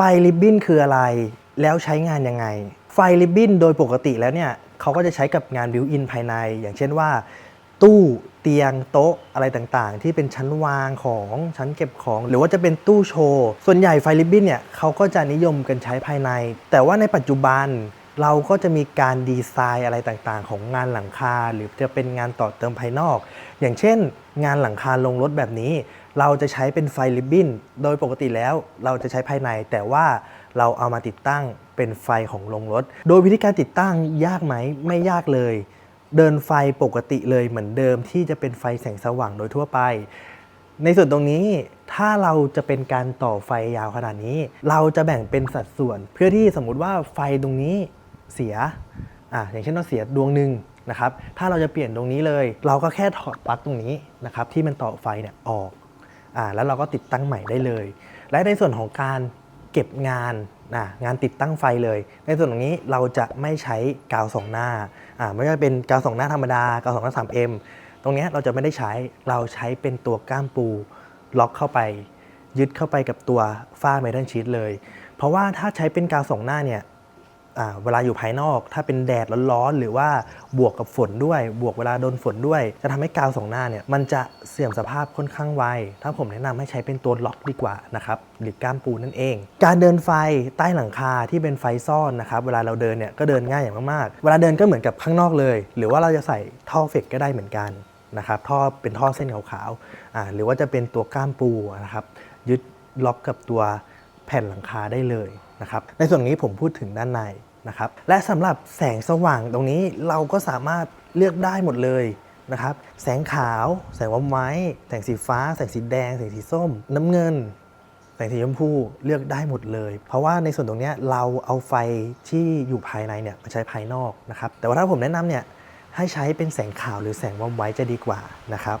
ไฟริบบิ้นคืออะไร แล้วใช้งานยังไง ไฟริบบิ้นโดยปกติแล้วเนี่ยเขาก็จะใช้กับงานบิวอินภายใน อย่างเช่นว่า ตู้เตียงโต๊ะอะไรต่างๆ ที่เป็นชั้นวางของชั้นเก็บของ หรือว่าจะเป็นตู้โชว์ ส่วนใหญ่ไฟริบบิ้นเนี่ยเขาก็จะนิยมกันใช้ภายใน แต่ว่าในปัจจุบันเราก็จะมีการดีไซน์อะไรต่างๆ ของงานหลังคา หรือจะเป็นงานต่อเติมภายนอก อย่างเช่น งานหลังคาลงรถแบบนี้ เราจะใช้เป็นไฟริบบิ้น โดยปกติแล้วเราจะใช้ภายใน แต่ว่าเราเอามาติดตั้งเป็นไฟของลงรถ โดยวิธีการติดตั้งยากไหมไม่ยากเลย เดินไฟปกติเลยเหมือนเดิมที่จะเป็นไฟแสงสว่างโดยทั่วไป ในส่วนตรงนี้ถ้าเราจะเป็นการต่อไฟยาวขนาดนี้ เราจะแบ่งเป็นสัดส่วน เพื่อที่สมมุติว่าไฟตรงนี้เสียอะอย่างเช่นเราเสียดวงหนึ่งนะครับ ถ้าเราจะเปลี่ยนตรงนี้เลย เราก็แค่ถอดปลั๊กตรงนี้นะครับที่มันต่อไฟเนี่ยออก แล้วเราก็ติดตั้งใหม่ได้เลย และในส่วนของการเก็บงานอะงานติดตั้งไฟเลย ในส่วนตรงนี้เราจะไม่ใช้กาวสองหน้าอ่าไม่ว่าจะเป็นกาวสองหน้าธรรมดากาวสองหน้า 3M ตรงนี้เราจะไม่ได้ใช้เราใช้เป็นตัวก้ามปูล็อกเข้าไป ยึดเข้าไปกับตัวฝ้าเมทัลชีตเลย เพราะว่าถ้าใช้เป็นกาวสองหน้าเนี่ย เวลาอยู่ภายนอก ถ้าเป็นแดดร้อนๆหรือว่าบวกกับฝนด้วย บวกเวลาโดนฝนด้วย จะทำให้กาวสองหน้าเนี่ยมันจะเสื่อมสภาพค่อนข้างไว ถ้าผมแนะนำให้ใช้เป็นตัวล็อกดีกว่านะครับหรือก้ามปูนั่นเอง การเดินไฟใต้หลังคาที่เป็นไฟซ่อนนะครับเวลาเราเดินเนี่ยก็เดินง่ายอย่างมากๆ เวลาเดินก็เหมือนกับข้างนอกเลย หรือว่าเราจะใส่ท่อเฟกก็ได้เหมือนกันนะครับท่อเป็นท่อเส้นขาวๆหรือว่าจะเป็นตัวก้ามปูนะครับยึดล็อกกับตัวแผ่นหลังคาได้เลยนะครับในส่วนนี้ผมพูดถึงด้านใน นะครับและสำหรับแสงสว่างตรงนี้เราก็สามารถเลือกได้หมดเลยนะครับแสงขาว แสงวัมไว้แสงสีฟ้า แสงสีแดง แสงสีส้ม น้ำเงิน แสงสีชมพูเลือกได้หมดเลย เพราะว่าในส่วนตรงนี้เราเอาไฟที่อยู่ภายในเนี่ยมาใช้ภายนอกนะครับแต่ว่าถ้าผมแนะนำเนี่ยให้ใช้เป็นแสงขาวหรือแสงวัมไว้จะดีกว่านะครับ